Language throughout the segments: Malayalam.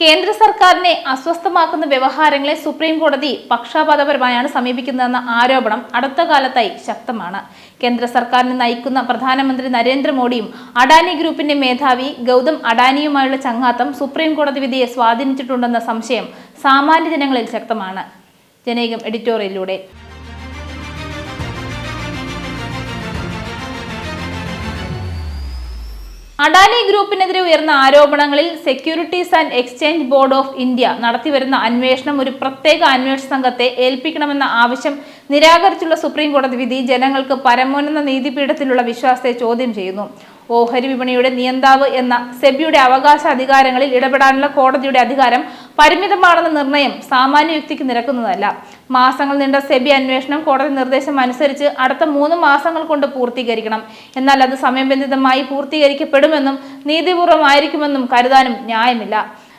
കേന്ദ്ര സർക്കാരിനെ അസ്വസ്ഥമാക്കുന്ന വ്യവഹാരങ്ങളെ സുപ്രീം കോടതി പക്ഷാപാതപരമായാണ് സമീപിക്കുന്നതെന്ന ആരോപണം അടുത്ത കാലത്തായി ശക്തമാണ്. കേന്ദ്ര സർക്കാരിനെ നയിക്കുന്ന പ്രധാനമന്ത്രി നരേന്ദ്രമോദിയും അഡാനി ഗ്രൂപ്പിന്റെ മേധാവി ഗൗതം അഡാനിയുമായുള്ള ചങ്ങാത്തം സുപ്രീം കോടതി വിധിയെ സ്വാധീനിച്ചിട്ടുണ്ടെന്ന സംശയം സാമാന്യ ജനങ്ങളിൽ ശക്തമാണ്. ജനേകം എഡിറ്റോറിയലിലൂടെ. അഡാനി ഗ്രൂപ്പിനെതിരെ ഉയർന്ന ആരോപണങ്ങളിൽ securities and exchange board of India നടത്തിവരുന്ന അന്വേഷണം ഒരു പ്രത്യേക അന്വേഷണ സംഘത്തെ ഏൽപ്പിക്കണമെന്ന ആവശ്യം നിരാകരിച്ചുള്ള സുപ്രീം കോടതി വിധി ജനങ്ങൾക്ക് പരമോന്നത നീതിപീഠത്തിലുള്ള വിശ്വാസത്തെ ചോദ്യം ചെയ്യുന്നു. ഓഹരി വിപണിയുടെ നിയന്താവ് എന്ന സെബിയുടെ അവകാശ അധികാരങ്ങളിൽ ഇടപെടാനുള്ള കോടതിയുടെ അധികാരം പരിമിതമാണെന്ന നിർണയം സാമാന്യ വ്യക്തിക്ക് നിരക്കുന്നതല്ല. മാസങ്ങൾ നീണ്ട സെബി അന്വേഷണം കോടതി നിർദ്ദേശം അനുസരിച്ച് അടുത്ത മൂന്ന് മാസങ്ങൾ കൊണ്ട് പൂർത്തീകരിക്കണം. എന്നാൽ അത് സമയബന്ധിതമായി പൂർത്തീകരിക്കപ്പെടുമെന്നും നീതിപൂർവമായിരിക്കുമെന്നും കരുതാനും ന്യായമില്ല.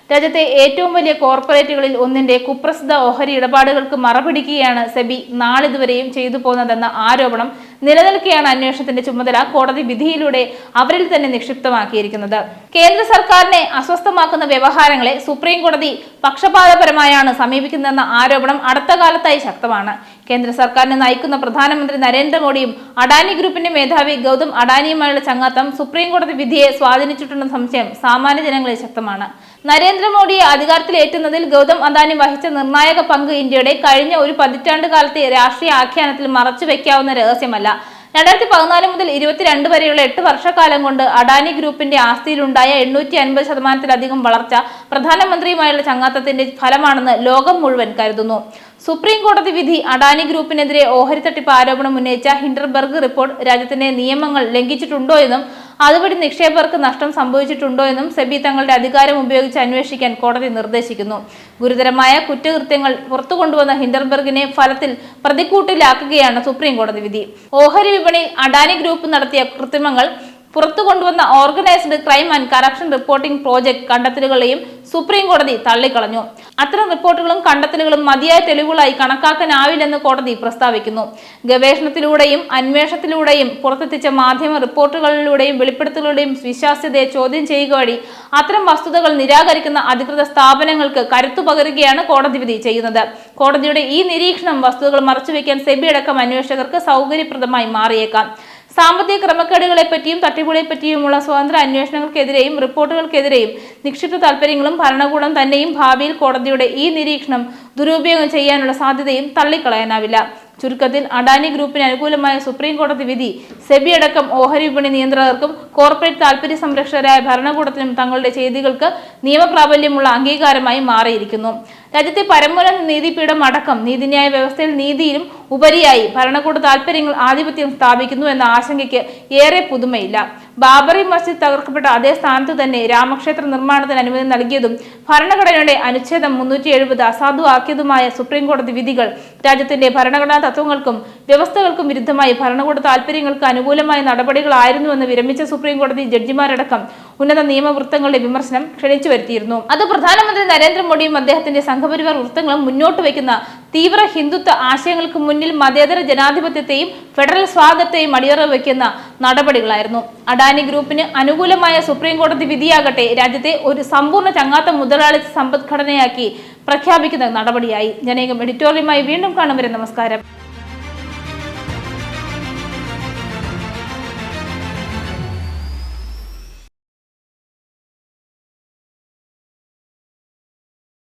രാജ്യത്തെ ഏറ്റവും വലിയ കോർപ്പറേറ്റുകളിൽ ഒന്നിന്റെ കുപ്രസിദ്ധ ഓഹരി ഇടപാടുകൾക്ക് മറപിടിക്കുകയാണ് സെബി നാളിതുവരെയും ചെയ്തു പോകുന്നതെന്ന ആരോപണം നിലനിൽക്കെയാണ് അന്വേഷണത്തിന്റെ ചുമതല കോടതി വിധിയിലൂടെ അവരിൽ തന്നെ നിക്ഷിപ്തമാക്കിയിരിക്കുന്നത്. കേന്ദ്ര സർക്കാരിനെ അസ്വസ്ഥമാക്കുന്ന വ്യവഹാരങ്ങളെ സുപ്രീം കോടതി പക്ഷപാതപരമായാണ് സമീപിക്കുന്നതെന്ന ആരോപണം അടുത്ത കാലത്തായി ശക്തമാണ്. കേന്ദ്ര സർക്കാരിനെ നയിക്കുന്ന പ്രധാനമന്ത്രി നരേന്ദ്രമോദിയും അഡാനി ഗ്രൂപ്പിന്റെ മേധാവി ഗൗതം അഡാനിയുമായുള്ള ചങ്ങാത്തം സുപ്രീം കോടതി വിധിയെ സ്വാധീനിച്ചിട്ടുണ്ടെന്ന സംശയം സാമാന്യ ജനങ്ങളിൽ ശക്തമാണ്. നരേന്ദ്രമോദിയെ അധികാരത്തിലേറ്റുന്നതിൽ ഗൗതം അദാനി വഹിച്ച നിർണായക പങ്ക് ഇന്ത്യയുടെ കഴിഞ്ഞ ഒരു പതിറ്റാണ്ട് കാലത്തെ രാഷ്ട്രീയ ആഖ്യാനത്തിൽ മറച്ചു വെക്കാവുന്ന രഹസ്യമല്ല. രണ്ടായിരത്തി പതിനാല് മുതൽ ഇരുപത്തിരണ്ട് വരെയുള്ള എട്ട് വർഷക്കാലം കൊണ്ട് അഡാനി ഗ്രൂപ്പിന്റെ ആസ്തിയിലുണ്ടായ എണ്ണൂറ്റി അൻപത് ശതമാനത്തിലധികം വളർച്ച പ്രധാനമന്ത്രിയുമായുള്ള ചങ്ങാത്തത്തിന്റെ ഫലമാണെന്ന് ലോകം മുഴുവൻ കരുതുന്നു. സുപ്രീം കോടതി വിധി അഡാനി ഗ്രൂപ്പിനെതിരെ ഓഹരി തട്ടിപ്പ് ആരോപണം ഉന്നയിച്ച ഹിൻഡർബർഗ് റിപ്പോർട്ട് രാജ്യത്തിന്റെ നിയമങ്ങൾ ലംഘിച്ചിട്ടുണ്ടോ എന്നും അതുവഴി നിക്ഷേപകർക്ക് നഷ്ടം സംഭവിച്ചിട്ടുണ്ടോ എന്നും സെബി തങ്ങളുടെ അധികാരം ഉപയോഗിച്ച് അന്വേഷിക്കാൻ കോടതി നിർദ്ദേശിക്കുന്നു. ഗുരുതരമായ കുറ്റകൃത്യങ്ങൾ പുറത്തു കൊണ്ടുവന്ന ഹിൻഡർബർഗിനെ ഫലത്തിൽ പ്രതിക്കൂട്ടിലാക്കുകയാണ് സുപ്രീം കോടതി വിധി. ഓഹരി വിപണിയിൽ അഡാനി ഗ്രൂപ്പ് നടത്തിയ കൃത്രിമങ്ങൾ പുറത്തു കൊണ്ടുവന്ന organised crime and corruption reporting project കണ്ടെത്തലുകളെയും supreme കോടതി തള്ളിക്കളഞ്ഞു. അത്തരം റിപ്പോർട്ടുകളും കണ്ടെത്തലുകളും മതിയായ തെളിവുകളായി കണക്കാക്കാനാവില്ലെന്ന് കോടതി പ്രസ്താവിക്കുന്നു. ഗവേഷണത്തിലൂടെയും അന്വേഷണത്തിലൂടെയും പുറത്തെത്തിച്ച മാധ്യമ റിപ്പോർട്ടുകളിലൂടെയും വെളിപ്പെടുത്തലുകളുടെയും വിശ്വാസ്യതയെ ചോദ്യം ചെയ്യുക വഴി അത്തരം വസ്തുതകൾ നിരാകരിക്കുന്ന അധികൃത സ്ഥാപനങ്ങൾക്ക് കരുത്തു പകരുകയാണ് കോടതി വിധി ചെയ്യുന്നത്. കോടതിയുടെ ഈ നിരീക്ഷണം വസ്തുതകൾ മറച്ചുവെക്കാൻ സെബി അടക്കം അന്വേഷകർക്ക് സൗകര്യപ്രദമായി മാറിയേക്കാം. സാമ്പത്തിക തട്ടിപ്പുകളെ പറ്റിയുമുള്ള സ്വതന്ത്ര അന്വേഷണങ്ങൾക്കെതിരെയും റിപ്പോർട്ടുകൾക്കെതിരെയും നിക്ഷിപ്ത താല്പര്യങ്ങളും ഭരണകൂടം തന്നെയും ഭാവിയിൽ കോടതിയുടെ ഈ നിരീക്ഷണം ദുരുപയോഗം ചെയ്യാനുള്ള സാധ്യതയും തള്ളിക്കളയാനാവില്ല. ചുരുക്കത്തിൽ അഡാനി ഗ്രൂപ്പിന് അനുകൂലമായ സുപ്രീം കോടതി വിധി സെബി അടക്കം ഓഹരി വിപണി നിയന്ത്രകർക്കും കോർപ്പറേറ്റ് താൽപര്യ സംരക്ഷകരായ ഭരണകൂടത്തിനും തങ്ങളുടെ ചെയ്തികൾക്ക് നിയമപ്രാബല്യമുള്ള അംഗീകാരമായി മാറിയിരിക്കുന്നു. രാജ്യത്തെ പരമോന്നത നീതിപീഠം അടക്കം നീതിന്യായ വ്യവസ്ഥയിൽ നീതിയിലും ഉപരിയായി ഭരണകൂട താൽപര്യങ്ങൾ ആധിപത്യം സ്ഥാപിക്കുന്നു എന്ന ആശങ്കയ്ക്ക് ഏറെ പുതുമയില്ല. ബാബറി മസ്ജിദ് തകർക്കപ്പെട്ട അതേ സ്ഥാനത്ത് തന്നെ രാമക്ഷേത്ര നിർമ്മാണത്തിന് അനുമതി നൽകിയതും ഭരണഘടനയുടെ അനുച്ഛേദം മുന്നൂറ്റി എഴുപത് അസാധുവാക്കിയതുമായ സുപ്രീംകോടതി വിധികൾ രാജ്യത്തിന്റെ ഭരണഘടനാ തത്വങ്ങൾക്കും വ്യവസ്ഥകൾക്കും വിരുദ്ധമായി ഭരണകൂട താൽപര്യങ്ങൾക്ക് അനുകൂലമായ നടപടികളായിരുന്നുവെന്ന് വിരമിച്ച സുപ്രീംകോടതി ജഡ്ജിമാരടക്കം ഉന്നത നിയമവൃത്തങ്ങളുടെ വിമർശനം ക്ഷണിച്ചു വരുത്തിയിരുന്നു അത് പ്രധാനമന്ത്രി നരേന്ദ്രമോദിയും അദ്ദേഹത്തിന്റെ സംഘപരിവാർ വൃത്തങ്ങളും മുന്നോട്ട് വയ്ക്കുന്ന തീവ്ര ഹിന്ദുത്വ ആശയങ്ങൾക്ക് മുന്നിൽ മതേതര ജനാധിപത്യത്തെയും ഫെഡറൽ സ്വാതന്ത്ര്യത്തെയും അടിയറ വയ്ക്കുന്ന നടപടികളായിരുന്നു. അഡാനി ഗ്രൂപ്പിന് അനുകൂലമായ സുപ്രീം കോടതി വിധിയാകട്ടെ രാജ്യത്തെ ഒരു സമ്പൂർണ ചങ്ങാത്ത മുതലാളിത്ത സമ്പദ്ഘടനയാക്കി പ്രഖ്യാപിക്കുന്ന നടപടിയായി. ജനേകം എഡിറ്റോറിയലുമായി വീണ്ടും കാണും നമസ്കാരം.